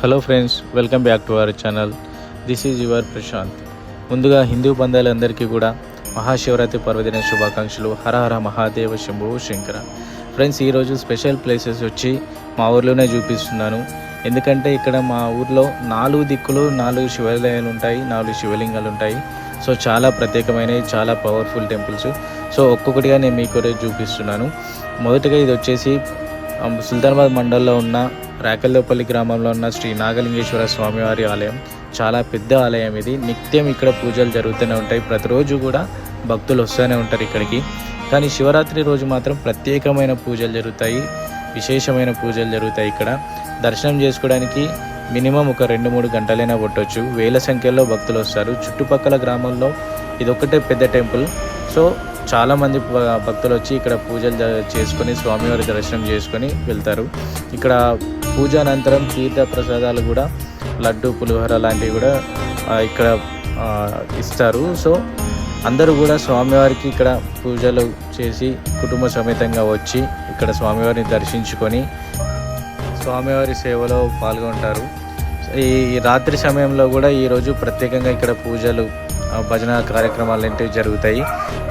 Hello friends welcome back to our channel this is your Prashant ముందుగా హిందూ బంధాలందరికీ కూడా మహాశివరాత్రి పర్వదిన శుభాకాంక్షలు. హర హర మహాదేవ శంభు శంకర. ఫ్రెండ్స్ ఈరోజు స్పెషల్ ప్లేసెస్ వచ్చి మా ఊర్లోనే చూపిస్తున్నాను. ఎందుకంటే ఇక్కడ మా ఊర్లో నాలుగు దిక్కులు నాలుగు శివాలయాలు ఉంటాయి నాలుగు శివలింగాలు ఉంటాయి. సో చాలా ప్రత్యేకమైనవి చాలా పవర్ఫుల్ టెంపుల్స్ సో ఒక్కొక్కటిగా నేను మీకు చూపిస్తున్నాను. మొదటగా ఇది వచ్చేసి సుల్తానాబాద్ మండలంలో ఉన్న రాకల్లోపల్లి గ్రామంలో ఉన్న శ్రీ నాగలింగేశ్వర స్వామివారి ఆలయం చాలా పెద్ద ఆలయం ఇది. నిత్యం ఇక్కడ పూజలు జరుగుతూనే ఉంటాయి. ప్రతిరోజు కూడా భక్తులు వస్తూనే ఉంటారు ఇక్కడికి. కానీ శివరాత్రి రోజు మాత్రం ప్రత్యేకమైన పూజలు జరుగుతాయి. విశేషమైన పూజలు జరుగుతాయి ఇక్కడ. దర్శనం చేసుకోవడానికి మినిమం ఒక రెండు మూడు గంటలైనా పట్టవచ్చు వేల సంఖ్యలో భక్తులు వస్తారు. చుట్టుపక్కల గ్రామంలో ఇదొక్కటే పెద్ద టెంపుల్. సో చాలామంది భక్తులు వచ్చి ఇక్కడ పూజలు చేసుకొని స్వామివారి దర్శనం చేసుకొని వెళ్తారు. ఇక్కడ పూజ అనంతరం తీర్థ ప్రసాదాలు కూడా లడ్డు పులిహోర లాంటివి కూడా ఇక్కడ ఇస్తారు. సో అందరూ కూడా స్వామివారికి ఇక్కడ పూజలు చేసి కుటుంబ సమేతంగా వచ్చి ఇక్కడ స్వామివారిని దర్శించుకొని స్వామివారి సేవలో పాల్గొంటారు. ఈ రాత్రి సమయంలో కూడా ఈరోజు ప్రత్యేకంగా ఇక్కడ పూజలు భజన కార్యక్రమాలు అంటే జరుగుతాయి.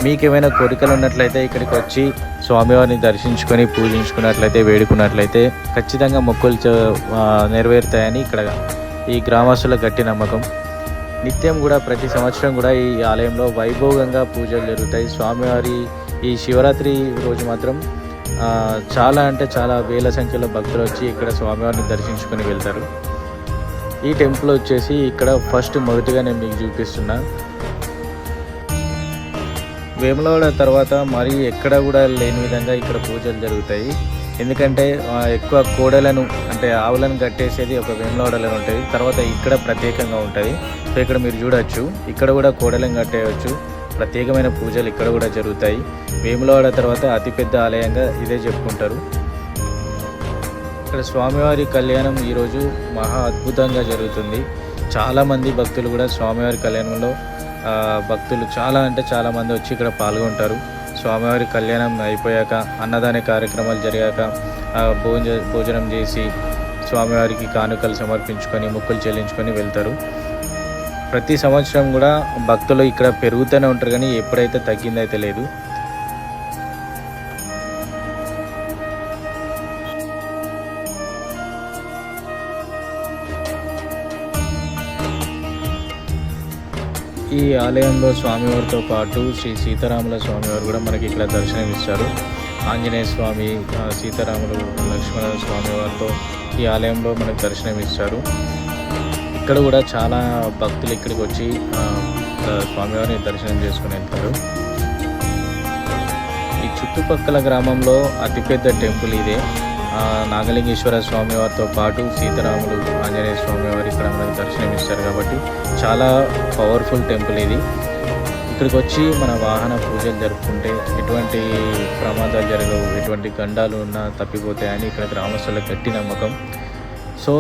మీకు ఏమైనా కోరికలు ఉన్నట్లయితే ఇక్కడికి వచ్చి స్వామివారిని దర్శించుకొని పూజించుకున్నట్లయితే వేడుకున్నట్లయితే ఖచ్చితంగా మొక్కులు నెరవేరుతాయని ఇక్కడ ఈ గ్రామస్తుల గట్టి నమ్మకం. నిత్యం కూడా ప్రతి సంవత్సరం కూడా ఈ ఆలయంలో వైభోగంగా పూజలు జరుగుతాయి. స్వామివారి ఈ శివరాత్రి రోజు మాత్రం చాలా అంటే చాలా వేల సంఖ్యలో భక్తులు వచ్చి ఇక్కడ స్వామివారిని దర్శించుకొని వెళ్తారు. ఈ టెంపుల్ వచ్చేసి ఇక్కడ ఫస్ట్ మొదటిగా నేను మీకు చూపిస్తున్నా. వేములవాడ తర్వాత మరి ఎక్కడ కూడా లేని విధంగా ఇక్కడ పూజలు జరుగుతాయి. ఎందుకంటే ఎక్కువ కోడలను అంటే ఆవులను కట్టేసేది ఒక వేములవాడలో ఉంటుంది. తర్వాత ఇక్కడ ప్రత్యేకంగా ఉంటుంది. సో ఇక్కడ మీరు చూడొచ్చు. ఇక్కడ కూడా కోడలను కట్టేయచ్చు. ప్రత్యేకమైన పూజలు ఇక్కడ కూడా జరుగుతాయి. వేములవాడ తర్వాత అతిపెద్ద ఆలయంగా ఇదే చెప్పుకుంటారు. ఇక్కడ స్వామివారి కళ్యాణం ఈరోజు మహా అద్భుతంగా జరుగుతుంది. చాలామంది భక్తులు కూడా స్వామివారి కళ్యాణంలో భక్తులు చాలా అంటే చాలామంది వచ్చి ఇక్కడ పాల్గొంటారు. స్వామివారి కళ్యాణం అయిపోయాక అన్నదాన కార్యక్రమాలు జరిగాక భోజ భోజనం చేసి స్వామివారికి కానుకలు సమర్పించుకొని మొక్కులు చెల్లించుకొని వెళ్తారు. ప్రతి సంవత్సరం కూడా భక్తులు ఇక్కడ పెరుగుతూనే ఉంటారు కానీ ఎప్పుడైతే తగ్గిందైతే లేదు. ఈ ఆలయంలో స్వామివారితో పాటు శ్రీ సీతారాముల స్వామివారు కూడా మనకి ఇక్కడ దర్శనం ఇస్తారు ఆంజనేయ స్వామి సీతారాములు లక్ష్మణ స్వామివారితో ఈ ఆలయంలో మనకు దర్శనం ఇస్తారు ఇక్కడ కూడా చాలా భక్తులు ఇక్కడికి వచ్చి స్వామివారిని దర్శనం చేసుకుని వెళ్తారు ఈ చుట్టుపక్కల గ్రామంలో అతిపెద్ద టెంపుల్ ఇదే. నాగలింగేశ్వర స్వామి వారితో పాటు సీతారాములు ఆంజనేయ స్వామి వారు ఇక్కడ మనకు దర్శనమిస్తారు కాబట్టి చాలా పవర్ఫుల్ టెంపుల్ ఇది. ఇక్కడికి వచ్చి మన వాహన పూజలు జరుపుకుంటే ఎటువంటి ప్రమాదాలు జరగవు ఎటువంటి గండాలు ఉన్నా తప్పిపోతాయని ఇక్కడ గ్రామస్తుల గట్టి నమ్మకం. సో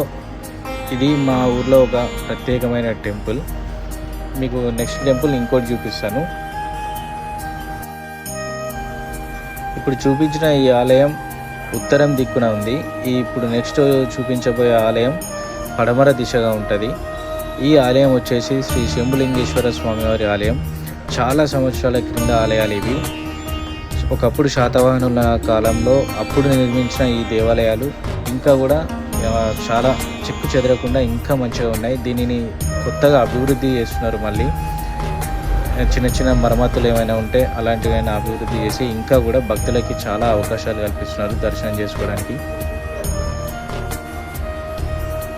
ఇది మా ఊర్లో ఒక ప్రత్యేకమైన టెంపుల్. మీకు నెక్స్ట్ టెంపుల్ ఇంకోటి చూపిస్తాను. ఇప్పుడు చూపించిన ఈ ఆలయం ఉత్తరం దిక్కున ఉంది. ఈ ఇప్పుడు నెక్స్ట్ చూపించబోయే ఆలయం పడమర దిశగా ఉంటుంది. ఈ ఆలయం వచ్చేసి శ్రీ శంభులింగేశ్వర స్వామివారి ఆలయం. చాలా సంవత్సరాల క్రింద ఆలయాలు ఇవి. ఒకప్పుడు శాతవాహనుల కాలంలో అప్పుడు నిర్మించిన ఈ దేవాలయాలు ఇంకా కూడా చాలా చెక్కు చెదరకుండా ఇంకా మంచిగా ఉన్నాయి. దీనిని కొత్తగా అభివృద్ధి చేస్తున్నారు మళ్ళీ. చిన్న చిన్న మరమ్మతులు ఏమైనా ఉంటే అలాంటివైనా అభివృద్ధి చేసి ఇంకా కూడా భక్తులకి చాలా అవకాశాలు కల్పిస్తున్నారు దర్శనం చేసుకోవడానికి.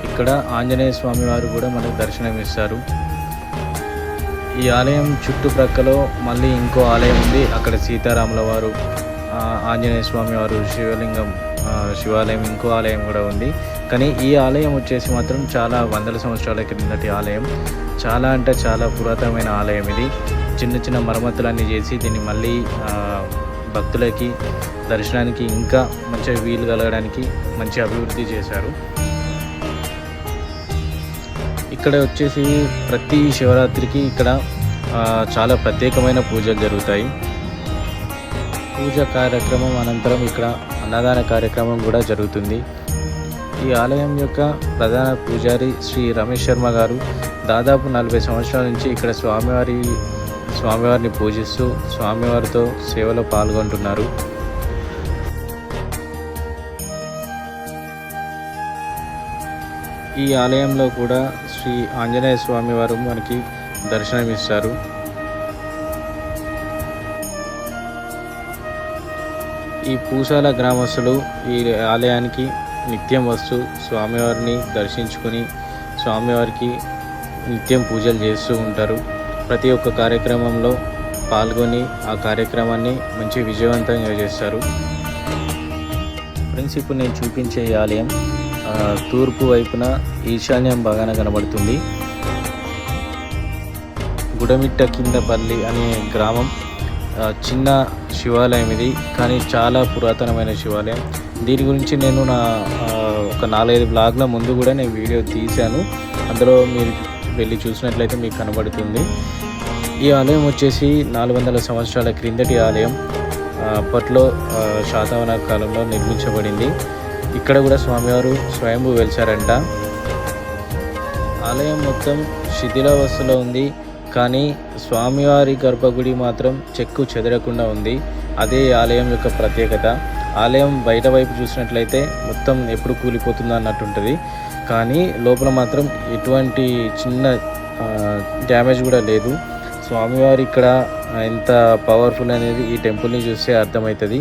ఇక్కడ ఆంజనేయ స్వామి వారు కూడా మనకు దర్శనం ఇస్తారు. ఈ ఆలయం చుట్టుప్రక్కల మళ్ళీ ఇంకో ఆలయం ఉంది. అక్కడ సీతారాముల వారు ఆంజనేయ స్వామి వారు శివలింగం శివాలయం ఇంకో ఆలయం కూడా ఉంది. కానీ ఈ ఆలయం వచ్చేసి మాత్రం చాలా వందల సంవత్సరాల క్రిందటి ఆలయం. చాలా అంటే చాలా పురాతనమైన ఆలయం ఇది. చిన్న చిన్న మరమ్మతులన్నీ చేసి దీన్ని మళ్ళీ భక్తులకి దర్శనానికి ఇంకా మంచిగా వీలు కలగడానికి మంచి అభివృద్ధి చేశారు. ఇక్కడ వచ్చేసి ప్రతి శివరాత్రికి ఇక్కడ చాలా ప్రత్యేకమైన పూజలు జరుగుతాయి. పూజ కార్యక్రమం అనంతరం ఇక్కడ అన్నదాన కార్యక్రమం కూడా జరుగుతుంది. ఈ ఆలయం యొక్క ప్రధాన పూజారి శ్రీ రమేష్ శర్మ గారు దాదాపు నలభై సంవత్సరాల నుంచి ఇక్కడ స్వామివారి స్వామివారిని పూజిస్తూ స్వామివారితో సేవలో పాల్గొంటున్నారు. ఈ ఆలయంలో కూడా శ్రీ ఆంజనేయ స్వామి వారు మనకి దర్శనమిస్తారు. ఈ పూసాల గ్రామస్తులు ఈ ఆలయానికి నిత్యం వస్తూ స్వామివారిని దర్శించుకుని స్వామివారికి నిత్యం పూజలు చేస్తూ ఉంటారు. ప్రతి ఒక్క కార్యక్రమంలో పాల్గొని ఆ కార్యక్రమాన్ని మంచి విజయవంతంగా చేస్తారు. ఫ్రెండ్స్ ఇప్పుడు నేను చూపించే ఆలయం తూర్పు వైపున ఈశాన్యం బాగానే కనబడుతుంది. గుడమిట్ట కిందపల్లి అనే గ్రామం చిన్న శివాలయం ఇది కానీ చాలా పురాతనమైన శివాలయం. దీని గురించి నేను నా ఒక నాలుగైదు బ్లాగ్ల ముందు కూడా నేను వీడియో తీశాను. అందులో మీరు వెళ్ళి చూసినట్లయితే మీకు కనబడుతుంది. ఈ ఆలయం వచ్చేసి నాలుగు వందల సంవత్సరాల క్రిందటి ఆలయం. అప్పట్లో శాతవన కాలంలో నిర్మించబడింది. ఇక్కడ కూడా స్వామివారు స్వయంభూ వెలిచారంట ఆలయం మొత్తం శిథిలావస్థలో ఉంది. కానీ స్వామివారి గర్భగుడి మాత్రం చెక్కు చెదరకుండా ఉంది. అదే ఆలయం యొక్క ప్రత్యేకత. ఆలయం బయట వైపు చూసినట్లయితే మొత్తం ఎప్పుడు కూలిపోతుందో అన్నట్టుంటుంది. కానీ లోపల మాత్రం ఎటువంటి చిన్న డ్యామేజ్ కూడా లేదు. స్వామివారు ఇక్కడ ఎంత పవర్ఫుల్ అనేది ఈ టెంపుల్ని చూస్తే అర్థమవుతుంది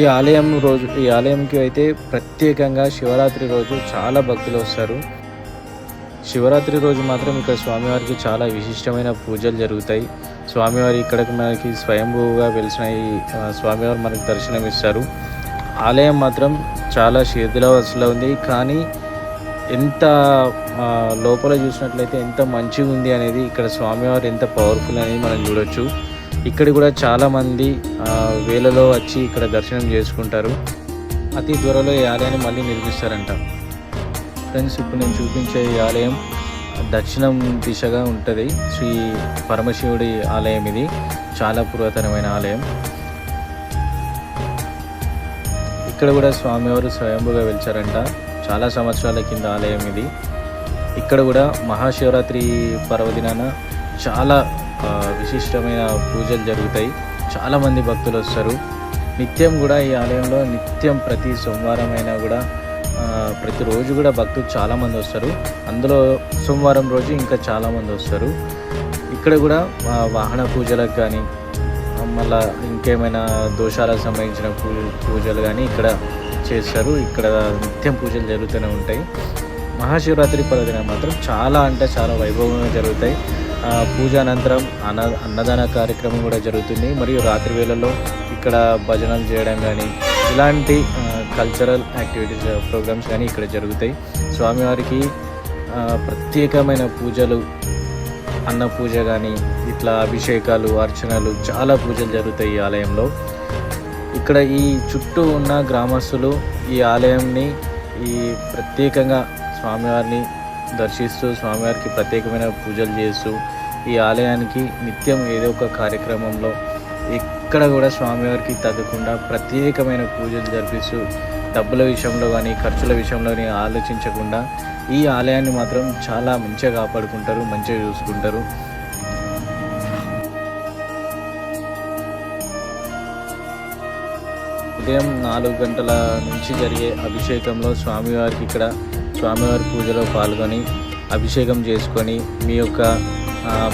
ఈ ఆలయం రోజు ఈ ఆలయంకి అయితే ప్రత్యేకంగా శివరాత్రి రోజు చాలా భక్తులు వస్తారు. శివరాత్రి రోజు మాత్రం ఇక్కడ స్వామివారికి చాలా విశిష్టమైన పూజలు జరుగుతాయి. స్వామివారి ఇక్కడికి మనకి స్వయంభూగా వెలిసిన ఈ స్వామివారు మనకు దర్శనం ఇస్తారు ఆలయం మాత్రం చాలా శిథిలావస్థలో ఉంది. కానీ ఎంత లోపల చూసినట్లయితే ఎంత మంచిగా ఉంది అనేది ఇక్కడ స్వామివారు ఎంత పవర్ఫుల్ అనేది మనం చూడొచ్చు. ఇక్కడ కూడా చాలామంది వేలలో వచ్చి ఇక్కడ దర్శనం చేసుకుంటారు. అతి త్వరలో ఈ ఆలయాన్ని మళ్ళీ నిర్మిస్తారంట. ఫ్రెండ్స్ ఇప్పుడు నేను చూపించే ఈ ఆలయం దక్షిణం దిశగా ఉంటుంది. శ్రీ పరమశివుడి ఆలయం ఇది. చాలా పురాతనమైన ఆలయం. ఇక్కడ కూడా స్వామివారు స్వయంభుగా వెలిచారంట. చాలా సంవత్సరాల కింద ఆలయం ఇది. ఇక్కడ కూడా మహాశివరాత్రి పర్వదినాన చాలా విశిష్టమైన పూజలు జరుగుతాయి. చాలామంది భక్తులు వస్తారు. నిత్యం కూడా ఈ ఆలయంలో నిత్యం ప్రతి సోమవారం అయినా కూడా ప్రతిరోజు కూడా భక్తులు చాలామంది వస్తారు. అందులో సోమవారం రోజు ఇంకా చాలామంది వస్తారు. ఇక్కడ కూడా వాహన పూజలకు కానీ మళ్ళా ఇంకేమైనా దోషాలకు సంబంధించిన పూ పూజలు కానీ ఇక్కడ చేస్తారు. ఇక్కడ నిత్యం పూజలు జరుగుతూనే ఉంటాయి. మహాశివరాత్రి పర్వదినం మాత్రం చాలా అంటే చాలా వైభవంగా జరుగుతాయి. పూజ అనంతరం అన్న అన్నదాన కార్యక్రమం కూడా జరుగుతుంది. మరియు రాత్రి వేళల్లో ఇక్కడ భజనలు చేయడం కానీ ఇలాంటి కల్చరల్ యాక్టివిటీస్ ప్రోగ్రామ్స్ కానీ ఇక్కడ జరుగుతాయి. స్వామివారికి ప్రత్యేకమైన పూజలు అన్న పూజ కానీ ఇట్లా అభిషేకాలు అర్చనలు చాలా పూజలు జరుగుతాయి ఈ ఆలయంలో. ఇక్కడ ఈ చుట్టూ ఉన్న గ్రామస్తులు ఈ ఆలయంని ఈ ప్రత్యేకంగా స్వామివారిని దర్శిస్తూ స్వామివారికి ప్రత్యేకమైన పూజలు చేస్తూ ఈ ఆలయానికి నిత్యం ఏదో ఒక కార్యక్రమంలో ఎక్కడ కూడా స్వామివారికి తగ్గకుండా ప్రత్యేకమైన పూజలు జరిపిస్తూ డబ్బుల విషయంలో కానీ ఖర్చుల విషయంలో కానీ ఆలోచించకుండా ఈ ఆలయాన్ని మాత్రం చాలా మంచిగా కాపాడుకుంటారు మంచిగా చూసుకుంటారు. ఉదయం నాలుగు గంటల నుంచి జరిగే అభిషేకంలో స్వామివారికి ఇక్కడ స్వామివారి పూజలో పాల్గొని అభిషేకం చేసుకొని మీ యొక్క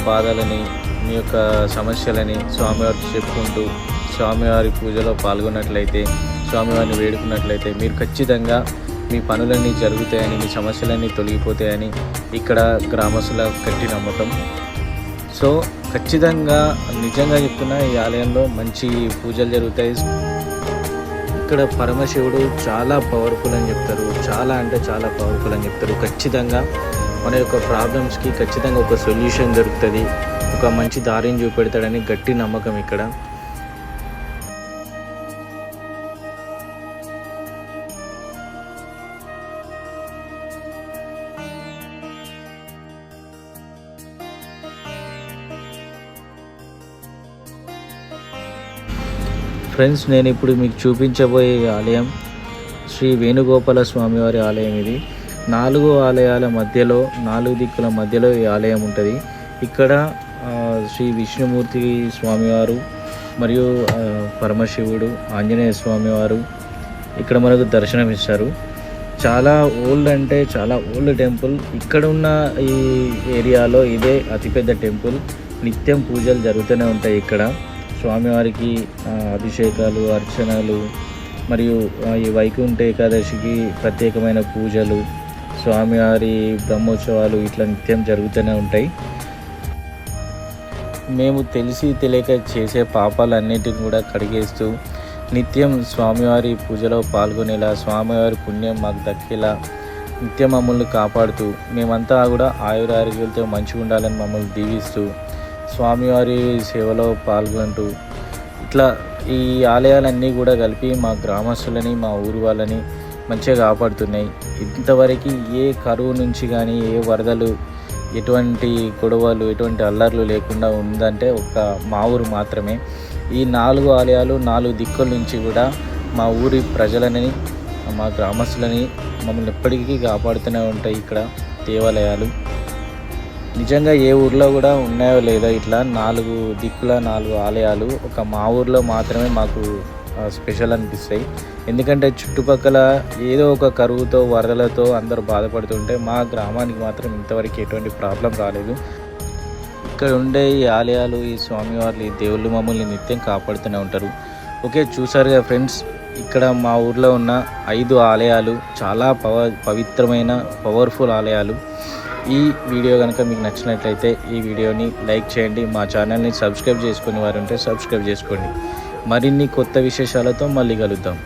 బాధలని మీ యొక్క సమస్యలని స్వామివారికి చెప్పుకుంటూ స్వామివారి పూజలో పాల్గొన్నట్లయితే స్వామివారిని వేడుకున్నట్లయితే మీరు ఖచ్చితంగా మీ పనులన్నీ జరుగుతాయని మీ సమస్యలన్నీ తొలగిపోతాయని ఇక్కడ గ్రామస్తుల గట్టి నమ్మకం. సో ఖచ్చితంగా నిజంగా చెప్తున్నా ఈ ఆలయంలో మంచి పూజలు జరుగుతాయి. ఇక్కడ పరమశివుడు చాలా పవర్ఫుల్ అని చెప్తారు. చాలా అంటే చాలా పవర్ఫుల్ అని చెప్తారు. ఖచ్చితంగా మన యొక్క ప్రాబ్లమ్స్కి ఖచ్చితంగా ఒక సొల్యూషన్ దొరుకుతుంది. ఒక మంచి దారిని చూపెడతాడని గట్టి నమ్మకం ఇక్కడ. ఫ్రెండ్స్ నేను ఇప్పుడు మీకు చూపించబోయే ఆలయం శ్రీ వేణుగోపాల స్వామివారి ఆలయం ఇది. నాలుగు ఆలయాల మధ్యలో నాలుగు దిక్కుల మధ్యలో ఈ ఆలయం ఉంటుంది. ఇక్కడ శ్రీ విష్ణుమూర్తి స్వామివారు మరియు పరమశివుడు ఆంజనేయ స్వామివారు ఇక్కడ మనకు దర్శనం ఇస్తారు చాలా ఓల్డ్ అంటే చాలా ఓల్డ్ టెంపుల్. ఇక్కడ ఉన్న ఈ ఏరియాలో ఇదే అతిపెద్ద టెంపుల్. నిత్యం పూజలు జరుగుతూనే ఉంటాయి ఇక్కడ. స్వామివారికి అభిషేకాలు అర్చనలు మరియు ఈ వైకుంఠ ఏకాదశికి ప్రత్యేకమైన పూజలు స్వామివారి బ్రహ్మోత్సవాలు ఇట్లా నిత్యం జరుగుతూనే ఉంటాయి. మేము తెలిసి తెలియక చేసే పాపాలన్నిటిని కూడా కడిగేస్తూ నిత్యం స్వామివారి పూజలో పాల్గొనేలా స్వామివారి పుణ్యం మాకు దక్కేలా నిత్యం మమ్మల్ని కాపాడుతూ మేమంతా కూడా ఆయురారోగ్యాలతో మంచిగా ఉండాలని మమ్మల్ని దీవిస్తూ స్వామివారి సేవలో పాల్గొంటూ ఇట్లా ఈ ఆలయాలన్నీ కూడా కలిపి మా గ్రామస్తులని మా ఊరు వాళ్ళని మంచిగా కాపాడుతున్నాయి. ఇంతవరకు ఏ కరువు నుంచి కానీ ఏ వరదలు ఎటువంటి గొడవలు ఎటువంటి అల్లర్లు లేకుండా ఉందంటే ఒక మా ఊరు మాత్రమే. ఈ నాలుగు ఆలయాలు నాలుగు దిక్కుల నుంచి కూడా మా ఊరి ప్రజలని మా గ్రామస్తులని మమ్మల్ని ఎప్పటికీ కాపాడుతూనే ఉంటాయి ఇక్కడ దేవాలయాలు. నిజంగా ఏ ఊర్లో కూడా ఉన్నాయో లేదో ఇట్లా నాలుగు దిక్కుల నాలుగు ఆలయాలు ఒక మా ఊర్లో మాత్రమే మాకు స్పెషల్ అనిపిస్తాయి. ఎందుకంటే చుట్టుపక్కల ఏదో ఒక కరువుతో వరదలతో అందరూ బాధపడుతుంటే మా గ్రామానికి మాత్రం ఇంతవరకు ఎటువంటి ప్రాబ్లం రాలేదు. ఇక్కడ ఉండే ఈ ఆలయాలు ఈ స్వామివార్లు ఈ దేవుళ్ళు మమ్మల్ని నిత్యం కాపాడుతూనే ఉంటారు. ఓకే చూసారుగా ఫ్రెండ్స్ ఇక్కడ మా ఊర్లో ఉన్న ఐదు ఆలయాలు చాలా పవ పవిత్రమైన పవర్ఫుల్ ఆలయాలు. ఈ వీడియో కనుక మీకు నచ్చినట్లయితే ఈ వీడియోని లైక్ చేయండి మా ఛానల్ని సబ్స్క్రైబ్ చేసుకునే వారు ఉంటే సబ్స్క్రైబ్ చేసుకోండి. మరిన్ని కొత్త విశేషాలతో మళ్ళీ కలుద్దాం.